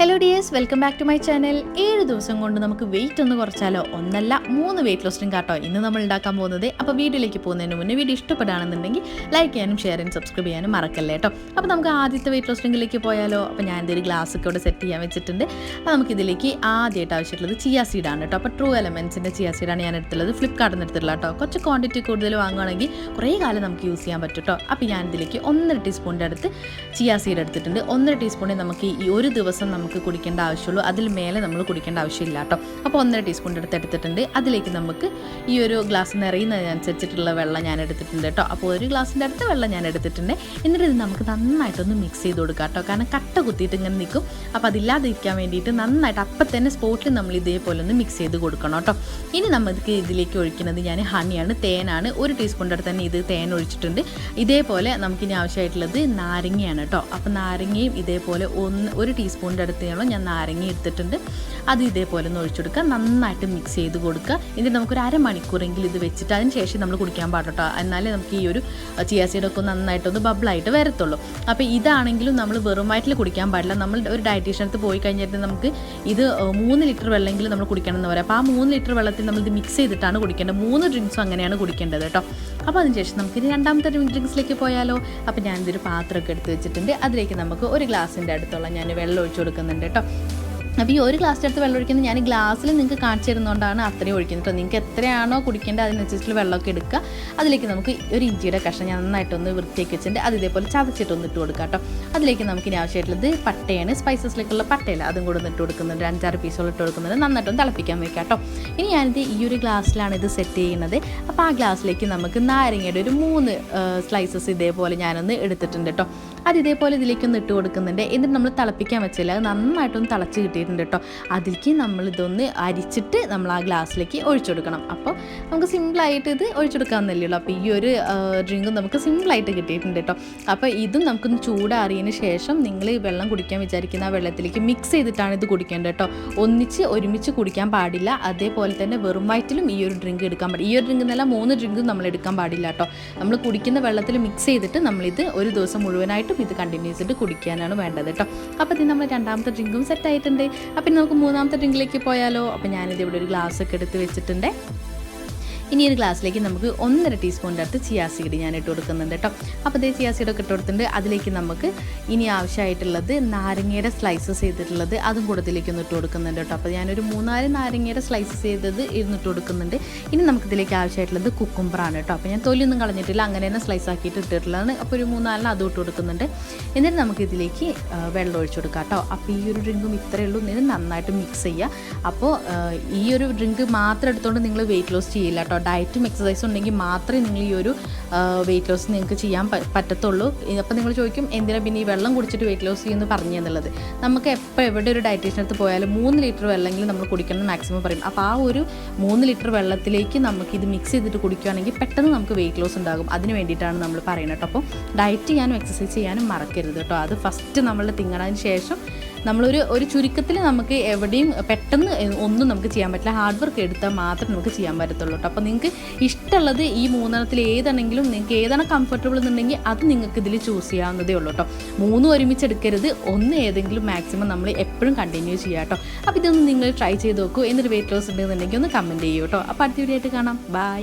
Hello dears welcome back to my channel ഏഴ് ദിവസം കൊണ്ട് നമുക്ക് വെയിറ്റ് ഒന്ന് കുറച്ചാലോ? ഒന്നല്ല മൂന്ന് വെയിറ്റ് ലോസ്റ്റും കാട്ടോ. ഇന്ന് നമ്മൾ ഉണ്ടാക്കാൻ പോകുന്നത് അപ്പോൾ വീഡിയോയിലേക്ക് പോകുന്നതിന് മുന്നേ വീഡിയോ ഇഷ്ടപ്പെടുകയാണെന്നുണ്ടെങ്കിൽ ലൈക്ക് ചെയ്യാനും ഷെയർ ചെയ്യാനും സബ്സ്ക്രൈബ് ചെയ്യാനും മറക്കല്ലേ കേട്ടോ അപ്പോൾ നമുക്ക് ആദ്യത്തെ വെയിറ്റ് ലോസ്റ്റിംഗിലേക്ക് പോയാലോ? അപ്പോൾ ഞാൻ ഇതൊരു ഗ്ലാസ് ഒക്കെ ഇവിടെ സെറ്റ് ചെയ്യാൻ വെച്ചിട്ടുണ്ട്. അപ്പോൾ നമുക്ക് ഇതിലേക്ക് ആദ്യമായിട്ട് ആവശ്യമുള്ളത് ചിയ സീഡാണ് കേട്ടോ അപ്പോൾ ട്രൂ എലമെൻസിന്റെ ചിയ സീഡാണ് ഞാൻ എടുത്തുള്ളത്. ഫ്ലിപ്കാർട്ടിൽ നിന്ന് എടുത്തിട്ടുള്ള കേട്ടോ കുറച്ച് ക്വാണ്ടിറ്റി കൂടുതൽ വാങ്ങുകയാണെങ്കിൽ കുറേ കാലം നമുക്ക് യൂസ് ചെയ്യാൻ പറ്റും കേട്ടോ അപ്പോൾ ഞാൻ ഇതിലേക്ക് ഒന്നര ടീസ്പൂണിന്റെ അടുത്ത് ചിയാ സീഡ് എടുത്തിട്ടുണ്ട്. ഒന്നര ടീസ്പൂണിൽ നമുക്ക് ഈ ഒരു ദിവസം നമുക്ക് കുടിക്കേണ്ട ആവശ്യമുള്ളൂ. അതിൽ മേലെ നമ്മൾ കുടിക്കേണ്ട ആവശ്യമില്ല കേട്ടോ. അപ്പോൾ ഒന്നര ടീസ്പൂണിന്റെ അടുത്ത് എടുത്തിട്ടുണ്ട്. അതിലേക്ക് നമുക്ക് ഈ ഒരു ഗ്ലാസ് നിറയുന്നതിനനുസരിച്ചിട്ടുള്ള വെള്ളം ഞാൻ എടുത്തിട്ടുണ്ട് കേട്ടോ. അപ്പോൾ ഒരു ഗ്ലാസിന്റെ അടുത്ത് വെള്ളം ഞാൻ എടുത്തിട്ടുണ്ട്. എന്നിട്ട് ഇത് നമുക്ക് നന്നായിട്ടൊന്ന് മിക്സ് ചെയ്ത് കൊടുക്കാം കേട്ടോ. കാരണം കട്ട കുത്തിയിട്ട് ഇങ്ങനെ നിൽക്കും. അപ്പോൾ അതില്ലാതിരിക്കാൻ വേണ്ടിയിട്ട് നന്നായിട്ട് അപ്പം തന്നെ സ്പോട്ടിൽ നമ്മൾ ഇതേപോലെ ഒന്ന് മിക്സ് ചെയ്ത് കൊടുക്കണം കേട്ടോ. ഇനി നമുക്ക് ഇതിലേക്ക് ഒഴിക്കുന്നത് ഞാൻ ഹണിയാണ് തേനാണ്. ഒരു ടീസ്പൂണിന്റെ അടുത്ത് തന്നെ ഇത് തേൻ ഒഴിച്ചിട്ടുണ്ട്. ഇതേപോലെ നമുക്കിനി ആവശ്യമായിട്ടുള്ളത് നാരങ്ങയാണ് കേട്ടോ. അപ്പോൾ നാരങ്ങയും ഇതേപോലെ ഒന്ന് ഒരു ടീസ്പൂണിന്റെ അടുത്തോളം ഞാൻ നാരങ്ങ എടുത്തിട്ടുണ്ട്. അത് ഇതേപോലെ ഒന്ന് ഒഴിച്ചു കൊടുക്കുക നന്നായിട്ട് മിക്സ് ചെയ്ത് കൊടുക്കുക. ഇനി നമുക്കൊരു അരമണിക്കൂറെങ്കിലും ഇത് വെച്ചിട്ട് അതിന് ശേഷം നമ്മൾ കുടിക്കാൻ പാടട്ടോ എന്നാലേ നമുക്ക് ഈ ഒരു ചിയ സീഡൊക്കെ നന്നായിട്ടൊന്ന് ബബിളായിട്ട് വരത്തുള്ളൂ. അപ്പോൾ ഇതാണെങ്കിലും നമ്മൾ വെറും വയറ്റിൽ കുടിക്കാൻ പാടില്ല. നമ്മൾ ഒരു ഡയറ്റീഷ്യൻ അടുത്ത് പോയി കഴിഞ്ഞിട്ട് നമുക്ക് ഇത് മൂന്ന് ലിറ്റർ വെള്ളമെങ്കിലും നമ്മൾ കുടിക്കണം എന്ന് പറയാം. അപ്പോൾ ആ മൂന്ന് ലിറ്റർ വെള്ളത്തിൽ നമ്മൾ ഇത് മിക്സ് ചെയ്തിട്ടാണ് കുടിക്കേണ്ടത്. മൂന്ന് ഡ്രിങ്ക്സും അങ്ങനെയാണ് കുടിക്കേണ്ടത് കേട്ടോ. അപ്പോൾ അതിനുശേഷം നമുക്ക് ഇനി രണ്ടാമത്തെ ഡ്രിങ്ക്സിലേക്ക് പോയാലോ? അപ്പോൾ ഞാനിതൊരു പാത്രമൊക്കെ എടുത്ത് വെച്ചിട്ടുണ്ട്. അതിലേക്ക് നമുക്ക് ഒരു ഗ്ലാസിന്റെ അടുത്തുള്ള ഞാൻ വെള്ളം ഒഴിച്ചു കൊടുക്കുന്നുണ്ട് കേട്ടോ. അപ്പോൾ ഈ ഒരു ഗ്ലാസ് എടുത്ത് വെള്ളം ഒഴിക്കുന്നത് ഞാൻ ഗ്ലാസ്സിൽ നിങ്ങൾക്ക് കാണിച്ചു തരുന്നതുകൊണ്ടാണ് അത്രയും ഒഴിക്കുന്നത് കേട്ടോ നിങ്ങൾക്ക് എത്രയാണോ കുടിക്കേണ്ടത് അതിനനുസരിച്ചിട്ട് വെള്ളമൊക്കെ എടുക്കുക. അതിലേക്ക് നമുക്ക് ഒരു ഇഞ്ചിയുടെ കഷ്ണം ഞാൻ നന്നായിട്ടൊന്ന് വൃത്തിയാക്കി വെച്ചിട്ടുണ്ട്. അത് ഇതേപോലെ ചതച്ചിട്ടൊന്ന് ഇട്ട് കൊടുക്കുക കേട്ടോ. അതിലേക്ക് നമുക്ക് ഇനി ആവശ്യമായിട്ടുള്ളത് പട്ടയാണ്. സ്പൈസസിലേക്കുള്ള പട്ടയല്ല അതും കൂടെ ഒന്ന് ഇട്ട് കൊടുക്കുന്നുണ്ട്. അഞ്ചാറ് പീസുകൾ ഇട്ട് കൊടുക്കുന്നുണ്ട്. നന്നായിട്ടൊന്ന് തിളപ്പിക്കാൻ വെക്കാം കേട്ടോ. ഇനി ഞാനിത് ഈ ഒരു ഗ്ലാസ്സിലാണ് ഇത് സെറ്റ് ചെയ്യുന്നത്. അപ്പോൾ ആ ഗ്ലാസ്സിലേക്ക് നമുക്ക് നാരങ്ങയുടെ ഒരു മൂന്ന് സ്ലൈസസ് ഇതേപോലെ ഞാനൊന്ന് എടുത്തിട്ടുണ്ട് കേട്ടോ. അത് ഇതേപോലെ ഇതിലേക്കൊന്ന് ഇട്ട് കൊടുക്കുന്നുണ്ട്. എന്നിട്ട് നമ്മൾ തിളപ്പിക്കാൻ വെച്ചില്ല അത് നന്നായിട്ടൊന്ന് തിളച്ച് കിട്ടിയിട്ടുണ്ട് കേട്ടോ. അതിലേക്ക് നമ്മൾ ഇതൊന്ന് അരിച്ചിട്ട് നമ്മൾ ആ ഗ്ലാസ്സിലേക്ക് ഒഴിച്ചു കൊടുക്കണം. അപ്പോൾ നമുക്ക് സിമ്പിളായിട്ട് ഇത് ഒഴിച്ചു കൊടുക്കാമെന്നല്ലേ ഉള്ളൂ. അപ്പോൾ ഈ ഒരു ഡ്രിങ്കും നമുക്ക് സിമ്പിളായിട്ട് കിട്ടിയിട്ടുണ്ട് കേട്ടോ. അപ്പോൾ ഇതും നമുക്കൊന്ന് ചൂടാറിയതിന് ശേഷം നിങ്ങൾ വെള്ളം കുടിക്കാൻ വിചാരിക്കുന്ന ആ വെള്ളത്തിലേക്ക് മിക്സ് ചെയ്തിട്ടാണ് ഇത് കുടിക്കേണ്ടത് കേട്ടോ. ഒന്നിച്ച് ഒരുമിച്ച് കുടിക്കാൻ പാടില്ല. അതേപോലെ തന്നെ വെറും വയറ്റിലും ഈ ഒരു ഡ്രിങ്ക് എടുക്കാൻ പാടില്ല. ഈ ഒരു ഡ്രിങ്ക് എന്നല്ല മൂന്ന് ഡ്രിങ്കും നമ്മൾ എടുക്കാൻ പാടില്ല കേട്ടോ. നമ്മൾ കുടിക്കുന്ന വെള്ളത്തിൽ മിക്സ് ചെയ്തിട്ട് നമ്മളിത് ഒരു ദിവസം മുഴുവനായിട്ടും ഇത് കണ്ടിന്യൂസ് ആയിട്ട് കുടിക്കാനാണ് വേണ്ടത് കേട്ടോ. അപ്പോൾ ഇത് നമ്മൾ രണ്ടാമത്തെ ഡ്രിങ്കും സെറ്റ് ആയിട്ടുണ്ട്. അപ്പം നമുക്ക് മൂന്നാമത്തെ ഡ്രിങ്കിലേക്ക് പോയാലോ? അപ്പം ഞാനിത് ഇവിടെ ഒരു ഗ്ലാസ് ഒക്കെ എടുത്ത് വെച്ചിട്ടുണ്ട്. ഇനി ഒരു ഗ്ലാസ്സിലേക്ക് നമുക്ക് ഒന്നര ടീസ്പൂണിന്റെ അടുത്ത് ചിയാ സീഡ് ഞാൻ ഇട്ട് കൊടുക്കുന്നുണ്ട് കേട്ടോ. അപ്പോൾ ഇതേ ചിയാ സീഡൊക്കെ ഇട്ട് കൊടുത്തിട്ടുണ്ട്. അതിലേക്ക് നമുക്ക് ഇനി ആവശ്യമായിട്ടുള്ളത് നാരങ്ങയുടെ സ്ലൈസസ് ചെയ്തിട്ടുള്ളത് അതും കൂടെ ഇതിലേക്ക് ഒന്ന് ഇട്ട് കൊടുക്കുന്നുണ്ട് കേട്ടോ. അപ്പോൾ ഞാനൊരു മൂന്നാൽ നാരങ്ങയുടെ സ്ലൈസസ് ചെയ്തത് ഇരുന്നിട്ട് കൊടുക്കുന്നുണ്ട്. ഇനി നമുക്കിതിലേക്ക് ആവശ്യമായിട്ടുള്ളത് കുക്കുംബറാണ് കേട്ടോ. അപ്പോൾ ഞാൻ തൊലിയൊന്നും കളഞ്ഞിട്ടില്ല. അങ്ങനെ തന്നെ സ്ലൈസ് ആക്കിയിട്ട് ഇട്ടിട്ടുള്ളതാണ്. അപ്പോൾ ഒരു മൂന്നാലിന് അതും ഇട്ട് കൊടുക്കുന്നുണ്ട്. എന്നിട്ട് നമുക്ക് ഇതിലേക്ക് വെള്ളം ഒഴിച്ചു കൊടുക്കാം കേട്ടോ. അപ്പോൾ ഈ ഒരു ഡ്രിങ്കും ഇത്രയേ ഉള്ളൂ. ഇത് നന്നായിട്ട് മിക്സ് ചെയ്യുക. അപ്പോൾ ഈ ഒരു ഡ്രിങ്ക് മാത്രം എടുത്തുകൊണ്ട് നിങ്ങൾ വെയിറ്റ് ലോസ് ചെയ്യില്ല കേട്ടോ. ഡയറ്റും എക്സസൈസും ഉണ്ടെങ്കിൽ മാത്രമേ നിങ്ങൾ ഈ ഒരു വെയിറ്റ് ലോസ് നിങ്ങൾക്ക് ചെയ്യാൻ പറ്റത്തുള്ളൂ. അപ്പോൾ നിങ്ങൾ ചോദിക്കും എന്തിനാ പിന്നെ ഈ വെള്ളം കുടിച്ചിട്ട് വെയിറ്റ് ലോസ് ചെയ്യുമെന്ന് പറഞ്ഞു എന്നുള്ളത്? നമുക്ക് എപ്പോൾ എവിടെ ഒരു ഡയറ്റീഷ്യനടുത്ത് പോയാലും മൂന്ന് ലിറ്റർ വെള്ളമെങ്കിലും നമ്മൾ കുടിക്കണം മാക്സിമം പറയും. അപ്പോൾ ആ ഒരു മൂന്ന് ലിറ്റർ വെള്ളത്തിലേക്ക് നമുക്ക് ഇത് മിക്സ് ചെയ്തിട്ട് കുടിക്കുകയാണെങ്കിൽ പെട്ടെന്ന് നമുക്ക് വെയിറ്റ് ലോസ് ഉണ്ടാകും. അതിന് വേണ്ടിയിട്ടാണ് നമ്മൾ പറയുന്നത് കേട്ടോ. അപ്പോൾ ഡയറ്റ് ചെയ്യാനും എക്സസൈസ് ചെയ്യാനും മറക്കരുത് കേട്ടോ. അത് ഫസ്റ്റ് നമ്മൾ തിങ്ങണതിന് ശേഷം നമ്മളൊരു ഒരു ചുരുക്കത്തിൽ നമുക്ക് എവിടെയും പെട്ടെന്ന് ഒന്നും നമുക്ക് ചെയ്യാൻ പറ്റില്ല. ഹാർഡ് വർക്ക് എടുത്താൽ മാത്രമേ നമുക്ക് ചെയ്യാൻ പറ്റത്തുള്ളൂ കേട്ടോ. അപ്പോൾ നിങ്ങൾക്ക് ഇഷ്ടമുള്ളത് ഈ മൂന്നെണ്ണത്തിൽ ഏതാണെങ്കിലും നിങ്ങൾക്ക് ഏതാണ് കംഫർട്ടബിൾ എന്നുണ്ടെങ്കിൽ അത് നിങ്ങൾക്ക് ഇതിൽ ചൂസ് ചെയ്യാവുന്നതേ ഉള്ളൂ കേട്ടോ മൂന്ന് ഒരുമിച്ച് എടുക്കരുത്. ഒന്ന് ഏതെങ്കിലും മാക്സിമം നമ്മൾ എപ്പോഴും കണ്ടിന്യൂ ചെയ്യാം കേട്ടോ അപ്പോൾ ഇതൊന്ന് നിങ്ങൾ ട്രൈ ചെയ്ത് നോക്കൂ. എന്നൊരു വെയിറ്റ് ലോസ് ഉണ്ടെന്നുണ്ടെങ്കിൽ ഒന്ന് കമന്റ് ചെയ്യൂ കേട്ടോ അപ്പോൾ അടുത്ത വീഡിയോ ആയിട്ട് കാണാം. ബൈ